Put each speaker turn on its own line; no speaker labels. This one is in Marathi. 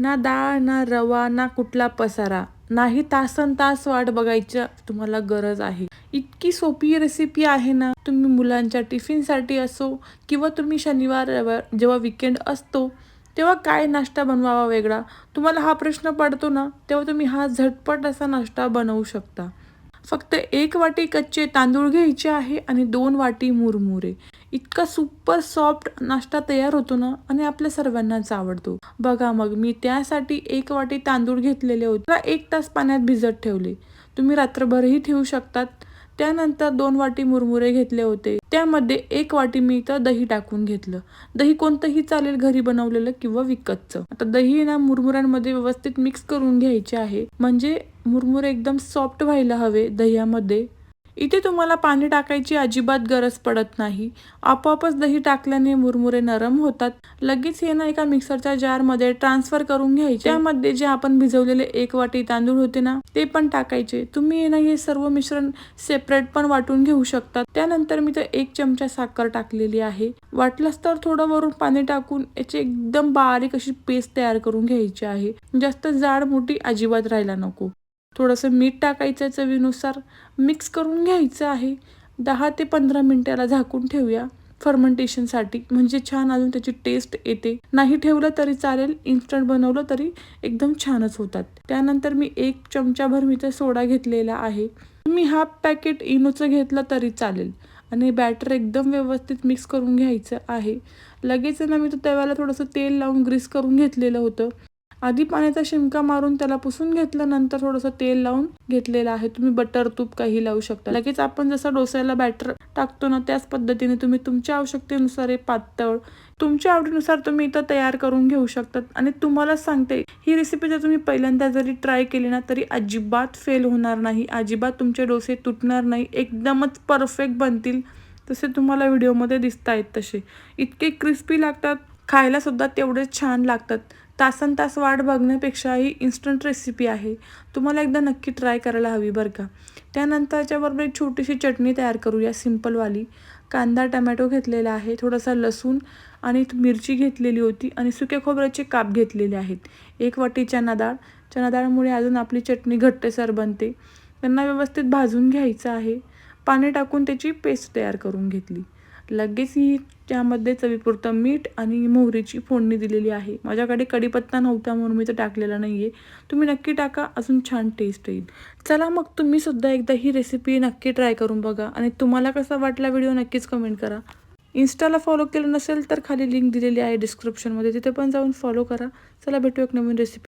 ना डाळ ना रवा ना कुठला पसारा. नाही तासन तास वाट बघायच्या तुम्हाला गरज आहे. इतकी सोपी रेसिपी आहे ना. तुम्ही मुलांच्या टिफिनसाठी असो किंवा तुम्ही शनिवार रविवार जेव्हा विकेंड असतो तेव्हा काय नाश्ता बनवावा वेगळा? तुम्हाला हा प्रश्न पडतो ना तेव्हा तुम्ही हा झटपट असा नाश्ता बनवू शकता. फक्त एक वाटी कच्चे तांदूळ घ्यायचे आहे आणि दोन वाटी मुरमुरे. इतका सुपर सॉफ्ट नाश्ता तयार होतो ना आणि आपल्या सर्वांनाच आवडतो. बघा मग मी त्यासाठी एक वाटी तांदूळ घेतलेले होते. एक तास पाण्यात भिजत ठेवले. तुम्ही रात्रभरही ठेवू शकतात. त्यानंतर दोन वाटी मुरमुरे घेतले होते. त्यामध्ये एक वाटी मी इथं दही टाकून घेतलं. दही कोणतंही चालेल घरी बनवलेलं किंवा विकतचं. आता दही ना मुरमुऱ्यांमध्ये व्यवस्थित मिक्स करून घ्यायचे आहे. म्हणजे मुरमुरे एकदम सॉफ्ट व्हायला हवे दह्यामध्ये. इथे तुम्हाला पाणी टाकायची अजिबात गरज पडत नाही. आपोआपच दही टाकल्याने मुरमुरे नरम होतात. लगेच हे ना एका मिक्सरच्या जारमध्ये ट्रान्सफर करून घ्यायचे. त्यामध्ये जे आपण भिजवलेले एक वाटी तांदूळ होते ना ते पण टाकायचे. तुम्ही ना हे सर्व मिश्रण सेपरेट पण वाटून घेऊ शकतात त्यानंतर मी तर एक चमचा साखर टाकलेली आहे. वाटलंच तर थोडं वरून पाणी टाकून याची एकदम बारीक अशी पेस्ट तयार करून घ्यायची आहे. जास्त जाड मोठी अजिबात राहायला नको. थोडंसं मीठ टाकायचं आहे चवीनुसार. मिक्स करून घ्यायचं आहे. दहा ते पंधरा मिनटाला झाकून ठेवूया फर्मेंटेशनसाठी म्हणजे छान अजून त्याची टेस्ट येते. नाही ठेवलं तरी चालेल. इन्स्टंट बनवलं तरी एकदम छानच होतात. त्यानंतर मी एक चमचाभर मी तर सोडा घेतलेला आहे. तुम्ही हाफ पॅकेट इनोचं घेतलं तरी चालेल. आणि बॅटर एकदम व्यवस्थित मिक्स करून घ्यायचं आहे. लगेच ना मी तो तव्याला थोडंसं तेल लावून ग्रीस करून घेतलेलं होतं. आधी पाण्याचा शिमका मारून त्याला पुसून घेतलं नंतर थोडंसं तेल लावून घेतलेलं आहे. तुम्ही बटर तूप काही लावू शकता. लगेच आपण जसं डोस्याला बॅटर टाकतो ना त्याच पद्धतीने तुम्ही तुमच्या आवश्यकतेनुसार हे पातळ तुमच्या आवडीनुसार तुम्ही इथं तयार करून घेऊ शकतात. आणि तुम्हाला सांगते ही रेसिपी जर तुम्ही पहिल्यांदा जरी ट्राय केली ना तरी अजिबात फेल होणार नाही. अजिबात तुमचे डोसे तुटणार नाही. एकदमच परफेक्ट बनतील. तसे तुम्हाला व्हिडिओमध्ये दिसत आहेत तसे. इतके क्रिस्पी लागतात. खायला सुद्धा तेवढेच छान लागतात. तासन तास वाट बघण्यापेक्षाही इन्स्टंट रेसिपी आहे. तुम्हाला एकदा नक्की ट्राय करायला हवी बरं का. त्यानंतरच्याबरोबर एक छोटीशी चटणी तयार करूया सिम्पलवाली कांदा टमॅटो घेतलेला आहे थोडासा लसूण आणि मिरची घेतलेली होती आणि सुक्या खोबऱ्याचे काप घेतलेले आहेत. एक वाटी चना डाळ. चना डाळमुळे अजून आपली चटणी घट्टसर बनते. त्यांना व्यवस्थित भाजून घ्यायचं आहे. पाणी टाकून त्याची पेस्ट तयार करून घेतली. लगेच ही त्यामध्ये चवीपुरतं मीठ आणि मोहरीची फोडणी दिलेली आहे. माझ्याकडे कढीपत्ता नव्हता म्हणून मी तर टाकलेला नाही आहे तुम्ही नक्की टाका अजून छान टेस्ट येईल. चला मग तुम्ही सुद्धा एकदा ही रेसिपी नक्की ट्राय करून बघा आणि तुम्हाला कसा वाटला व्हिडिओ नक्कीच कमेंट करा. इन्स्टाला फॉलो केलं नसेल तर खाली लिंक दिलेली आहे डिस्क्रिप्शनमध्ये तिथे पण जाऊन फॉलो करा. चला भेटू एक नवीन रेसिपी